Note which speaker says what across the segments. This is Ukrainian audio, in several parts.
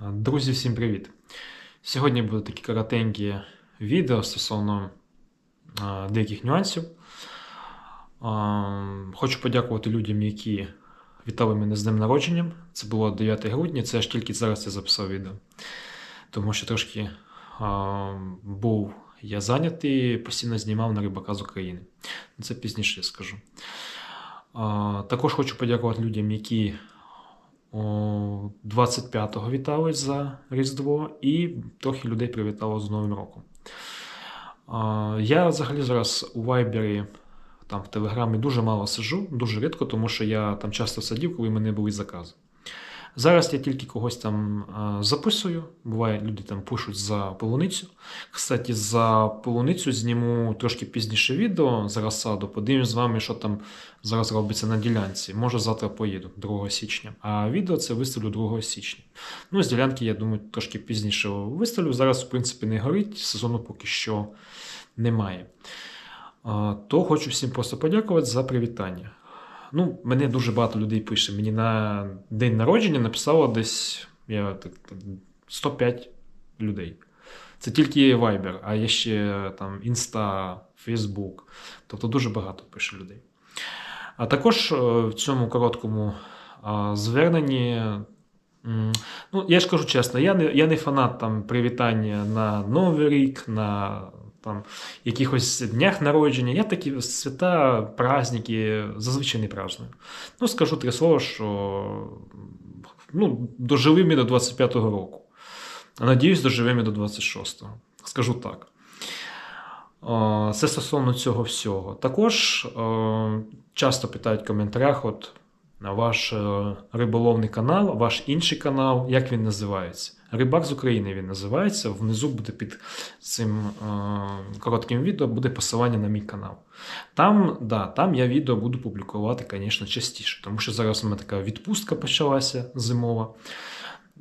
Speaker 1: Друзі, всім привіт! Сьогодні будуть такі коротенькі відео стосовно деяких нюансів. Хочу подякувати людям, які вітали мене з днем народженням. Це було 9 грудня, це аж тільки зараз я записав відео. Тому що трошки був я зайнятий, постійно знімав на рибака з України. Це пізніше я скажу. Також хочу подякувати людям, які 25-го вітали за Різдво, і трохи людей привітало з Новим роком. Я взагалі зараз у Вайбері, там в Телеграмі дуже мало сижу, дуже рідко, тому що я там часто сидів, коли в мене були закази. Зараз я тільки когось там записую. Буває, люди там пишуть за полуницю. Кстати, за полуницю зніму трошки пізніше відео за розсаду. Подивимось з вами, що там зараз робиться на ділянці. Може, завтра поїду 2 січня. А відео це виставлю 2 січня. Ну, з ділянки, я думаю, трошки пізніше виставлю. Зараз, в принципі, не горить, сезону поки що немає. То хочу всім просто подякувати за привітання. Ну, мене дуже багато людей пише. Мені на день народження написало десь я, так, так, 105 людей. Це тільки Viber, а є ще там Insta, Facebook. Тобто дуже багато пише людей. А також е, в цьому короткому зверненні. Ну, я ж кажу чесно, я не, я не фанат там привітання на Новий рік, на там, якихось днях народження. Я такі свята, праздники зазвичай не праздную. Ну, скажу три слова, що ну, дожили ми до 25-го року. А надіюсь, доживемо до 26-го. Скажу так. Це стосовно цього всього. Також часто питають в коментарях: от ваш е, риболовний канал, ваш інший канал, як він називається? Рибак з України він називається. Внизу буде під цим е, коротким відео буде посилання на мій канал. Там, да, там я відео буду публікувати, звісно, частіше, тому що зараз у мене така відпустка почалася зимова.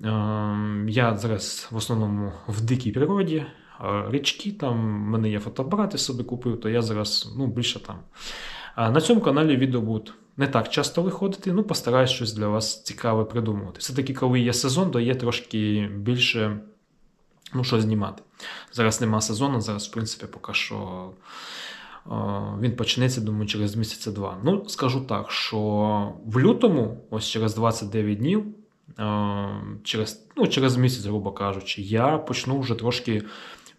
Speaker 1: Е, я зараз в основному в дикій природі. Річки, там в мене є фотоапарати собі купив, то я зараз ну, більше там. На цьому каналі відео будуть не так часто виходити, ну постараюсь щось для вас цікаве придумувати. Все-таки, коли є сезон, то є трошки більше ну, що знімати. Зараз нема сезону, зараз, в принципі, поки що він почнеться, думаю, через місяця два. Ну, скажу так, що в лютому, ось через 29 днів, через, ну, через місяць, грубо кажучи, я почну вже трошки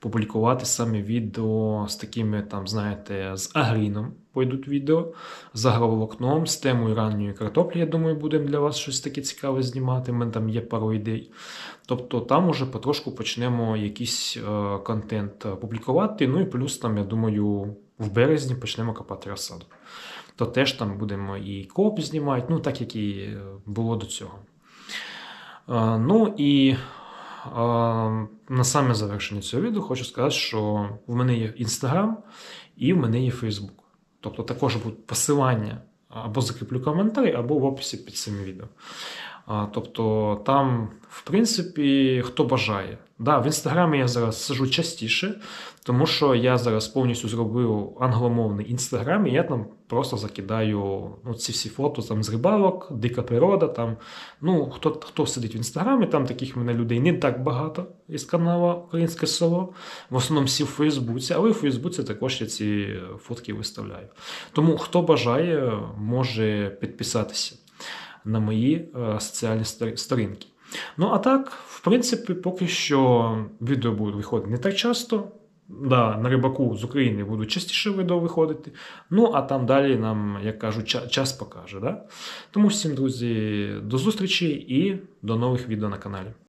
Speaker 1: публікувати саме відео з такими, там, знаєте, з агріном пойдуть відео, з агроволокном, з темою ранньої картоплі. Я думаю, будемо для вас щось таке цікаве знімати. У мене там є пару ідей. Тобто там уже потрошку почнемо якийсь е, контент публікувати. Ну і плюс там, я думаю, в березні почнемо копати розсаду. То теж там будемо і коп знімати, ну так як і е, було до цього. Е, ну і на саме завершення цього відео хочу сказати, що в мене є Інстаграм і в мене є Фейсбук. Тобто також будуть посилання або закріплю коментарі, або в описі під цим відео. Тобто там, в принципі, хто бажає. Да, в інстаграмі я зараз сижу частіше, тому що я зараз повністю зробив англомовний інстаграм, і я там просто закидаю ну, ці всі фото там, з рибалок, дика природа. Там. Ну, Хто хто сидить в інстаграмі, там таких мене людей не так багато із каналу Українське село. В основному всі в Фейсбуці, але в Фейсбуці також я ці фотки виставляю. Тому хто бажає, може підписатися на мої е, соціальні сторінки. Ну, а так, в принципі, поки що відео будуть виходити не так часто. Да, на рибаку з України будуть частіше відео виходити. Ну, а там далі нам, як кажуть, час покаже. Да? Тому всім, друзі, до зустрічі і до нових відео на каналі.